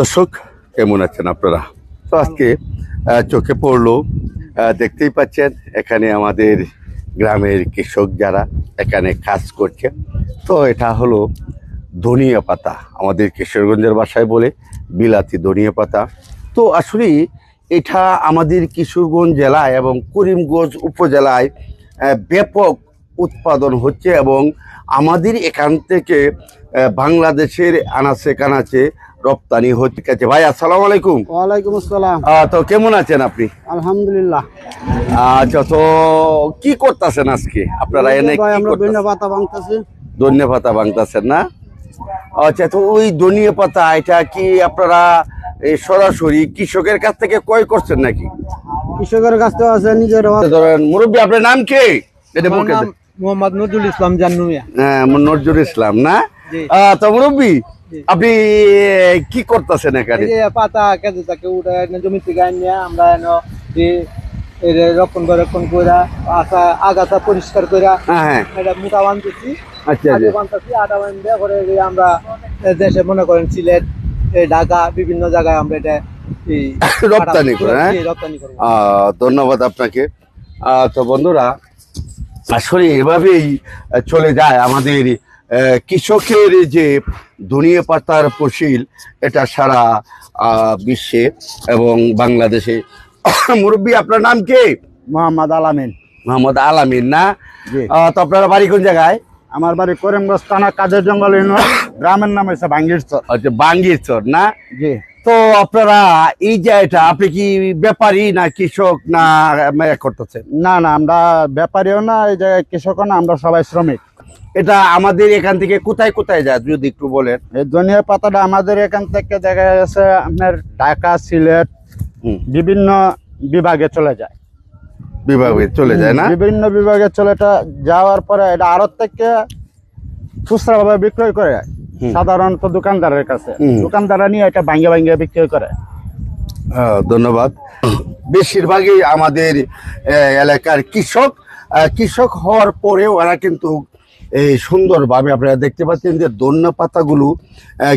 দর্শক, কেমন আছেন আপনারা? তো আজকে চোখে পড়ল দেখতেই পাচ্ছেন, এখানে আমাদের গ্রামের কৃষক যারা এখানে কাজ করছে। তো এটা হলো ধনিয়া পাতা, আমাদের কিশোরগঞ্জের বাসায় বলে বিলাতি ধনিয়া পাতা। তো আসলে এটা আমাদের কিশোরগঞ্জ জেলায় এবং করিমগঞ্জ উপজেলায় ব্যাপক উৎপাদন হচ্ছে এবং আমাদের এখান থেকে বাংলাদেশের আনাচে কানাচে রপ্তানি হচ্ছে ভাই আসসালামু আলাইকুম। ওয়ালাইকুম আসসালাম। আহ, তো কেমন আছেন আপনি? আলহামদুলিল্লাহ। আচ্ছা তো কি করতেছেন আজকে? আপনারা এনে? ধনিয়া পাতা ভাঙতেছি ধনিয়া পাতা ভাঙতেছেন না? আচ্ছা তো ওই ধনিয়া পাতা এটা কি আপনারা এই সরাসরি কৃষকের কাছ থেকে ক্রয় করছেন নাকি? কৃষকের কাছ থেকে আছে নিজের ধরেন মুরব্বী আপনার নাম কে? এটা মুখে মোহাম্মদ নজরুল ইসলাম জান্নুমিয়া হ্যাঁ নজরুল ইসলাম না? তো মুরব্বী। আপনি কি করতেছেন এখানে? পাতা থাকে উঠে এনে জমি থেকে আনিয়ে আমরা এনে রক্ষণ রক্ষণ আসা আগাছা পরিষ্কার কইরা হ্যাঁ হ্যাঁ। এটা মোটা বানতেছি। আচ্ছা আগে বানতেছি আটা বান দিয়ে করে আমরা দেশে মনে করেন সিলেট ঢাকা বিভিন্ন জায়গায় আমরা এটা রপ্তানি করে, হ্যাঁ? ধন্যবাদ আপনাকে। তো বন্ধুরা আসলে এভাবেই চলে যায় আমাদের কৃষকের যে ধনিয়ে পাতার ফসিল এটা সারা বিশ্বে এবং বাংলাদেশে। মুরব্বী আপনার নাম কে? মোহাম্মদ আলামিন। মোহাম্মদ আলামিন না? তো আপনারা বাড়ি কোন জায়গায়? আমার বাড়ি করিমগঞ্জ থানা কাজের জঙ্গল গ্রামের নাম হচ্ছে বাঙ্গিরচর। আচ্ছা বাঙ্গির চর না? জি। তো আপনারা এই যে এটা আপনি কি ব্যাপারী না কৃষক না আহ, করতেছেন? না না আমরা ব্যাপারীও না এই যে কৃষক না আমরা সবাই শ্রমিক। এটা আমাদের এখান থেকে কোথায় কোথায় যায় যদি একটু বলেন? এই ধনিয়া পাতাটা আমাদের এখান থেকে দেখা যাচ্ছে আপনার ঢাকা সিলেট বিভিন্ন বিভাগে চলে যায়। বিভাগে চলে যায় না? বিভিন্ন বিভাগে চলে এটা যাওয়ার পরে এটা আড়ত থেকে খুচরা ভাবে বিক্রয় করে। সাধারণত দোকানদারের কাছে। হুম। দোকানদাররা নিয়ে এটা ভাঙ্গে ভাঙ্গে বিক্রয় করে। ধন্যবাদ। বেশিরভাগই আমাদের এলাকার কৃষক কৃষক হওয়ার পরে ওরা কিন্তু এই সুন্দরভাবে আপনারা দেখতে পাচ্ছেন যে দন্য পাতাগুলো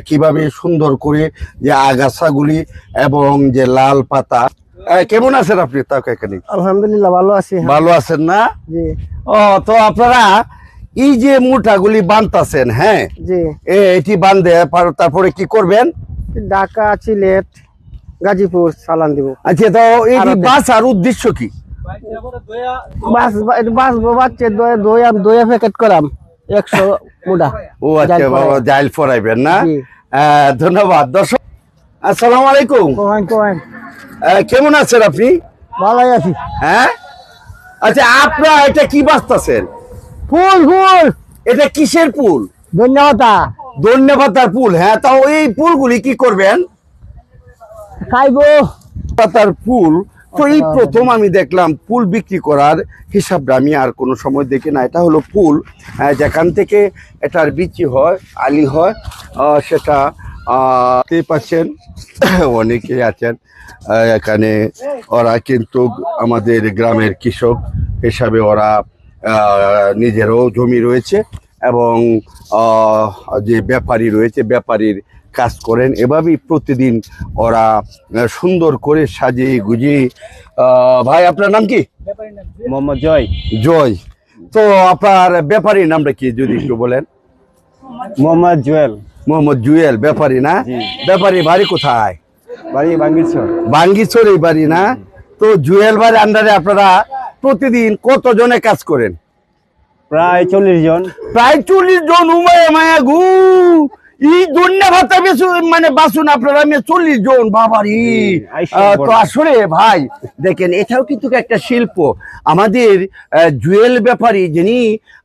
কীভাবে সুন্দর করে যে আগাছাগুলি এবং যে লাল পাতা। কেমন আছেন আপনি তাও এখানে? আলহামদুলিল্লাহ ভালো আছি। ভালো আছেন না? ও তো আপনারা এই যে মুঠাগুলি বানতাছেন হ্যাঁ? এটি বান্ধে পার- তারপরে কি করবেন? ঢাকা সিলেট গাজীপুর চালান দিব। আচ্ছা তো এই আরও দেখ- বাসার উদ্দেশ্য কি? বাস বাস বাচ্চা প্যাকেট করাম। একশো ও আচ্ছা বাবা জাইল ফরাইবেন না। ধন্যবাদ। দর্শক আসসালামু আলাইকুম। কেমন আছেন আপনি? ভালোই আছি। হ্যাঁ? আচ্ছা আপনারা এটা কি বাঁচতেছেন? ফুল ফুল। এটা কিসের পুল ধন্যবাদ। ধন্যবাদার পুল হ্যাঁ তাও এই পুলগুলি কি করবেন? খাইবো পাতার পুল তো এই প্রথম আমি দেখলাম ফুল বিক্রি করার হিসাবটা আমি আর কোনো সময় দেখি না। এটা হলো ফুল আহ, যেখান থেকে এটার বিচি হয় আলি হয় সেটা দেখতেই পাচ্ছেন? অনেকে আছেন এখানে ওরা কিন্তু আমাদের গ্রামের কৃষক হিসাবে ওরা নিজেরও জমি রয়েছে এবং যে ব্যাপারী রয়েছে ব্যাপারীর কাজ করেন। এভাবেই প্রতিদিন ওরা সুন্দর করে সাজিয়ে গুজিয়ে ভাই আপনার নাম কি? মোহাম্মদ জয়। জয়। তো আপনার ব্যাপারীর নামটা কি যদি একটু বলেন? মোহাম্মদ জুয়েল। মোহাম্মদ জুয়েল ব্যাপারী না? ব্যাপারী বাড়ি কোথায়? বাড়ি বাঙ্গিরচর। বাঙ্গিচর এই বাড়ি না? তো জুয়েল বাড়ির আন্ডারে আপনারা প্রতিদিন কত কতজনে কাজ করেন? প্রায় চল্লিশ জন। প্রায় চল্লিশ জন উমায় মায়া গু। এই দন্যা ভাতা বেশি মানে বাসুন আপনারা আমি চল্লিশ জন বাবারি। আইসা তো আসলে ভাই দেখেন এটাও কিন্তু একটা শিল্প। আমাদের জুয়েল ব্যাপারী যিনি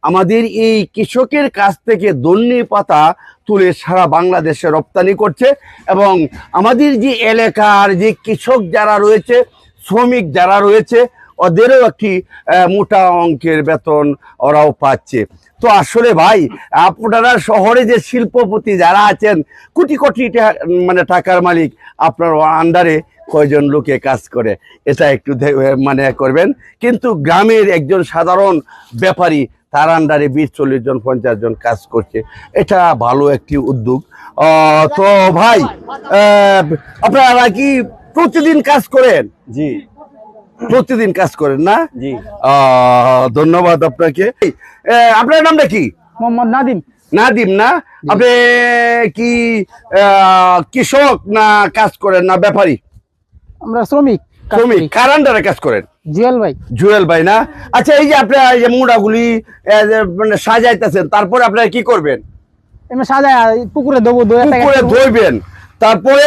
আমাদের এই কৃষকের কাছ থেকে দন্যি পাতা তুলে সারা বাংলাদেশে রপ্তানি করছে এবং আমাদের যে এলাকার যে কৃষক যারা রয়েছে শ্রমিক যারা রয়েছে ওদেরও একটি মোটা অঙ্কের বেতন ওরাও পাচ্ছে। তো আসলে ভাই, আপনারা শহরে যে শিল্পপতি যারা আছেন, কোটি কোটি মানে টাকার মালিক, আপনার আন্ডারে কয়জন লোকে কাজ করে? এটা একটু মানে করবেন। কিন্তু গ্রামের একজন সাধারণ ব্যাপারী, তার আন্ডারে বিশ, চল্লিশ জন, পঞ্চাশ জন কাজ করছে। এটা ভালো একটি উদ্যোগ। তো ভাই আপনারা কি প্রতিদিন কাজ করেন? জি। প্রতিদিন কাজ করেন না? আহ, ধন্যবাদ আপনাকে। আপনার নামটা কি? মোহাম্মদ নাদিম। নাদিম না? আপনি কি আহ, কৃষক না কাজ করেন না ব্যাপারী? আমরা শ্রমিক শ্রমিক। করি। আন্ডারে কাজ করেন? জুয়েল ভাই। জুয়েল ভাই না? আচ্ছা এই যে আপনার এই যে মুড়াগুলি মানে সাজাইতেছেন তারপরে আপনারা কি করবেন? এমনি সাজায় পুকুরে দেবো পুকুরে ধুইবেন। তারপরে?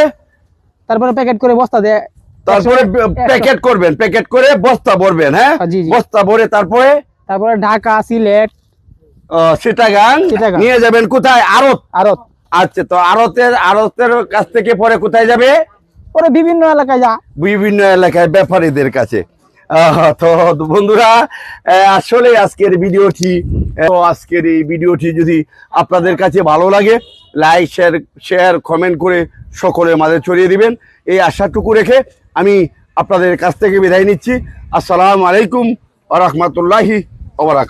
তারপরে প্যাকেট করে বস্তা দেয় তারপরে প্যাকেট করবেন প্যাকেট করে বস্তা ভরবেন হ্যাঁ। বস্তা ভরে তারপরে? তারপরে ঢাকা সিলেট। চিটাগাং। নিয়ে যাবেন কোথায়? আড়ত। আরত আচ্ছা তো আড়তের আড়তের কাছ থেকে পরে কোথায় যাবে? পরে বিভিন্ন এলাকায় যা। বিভিন্ন এলাকায় ব্যাপারীদের কাছে। তো বন্ধুরা আসলে আজকের ভিডিওটি তো আজকের এই ভিডিওটি যদি আপনাদের কাছে ভালো লাগে লাইক শেয়ার শেয়ার কমেন্ট করে সকলের মাঝে ছড়িয়ে দিবেন। এই আশাটুকু রেখে আমি আপনাদের কাছ থেকে বিদায় নিচ্ছি। আসসালামু আলাইকুম আ রহমতুল্লাহি ওবরাকাত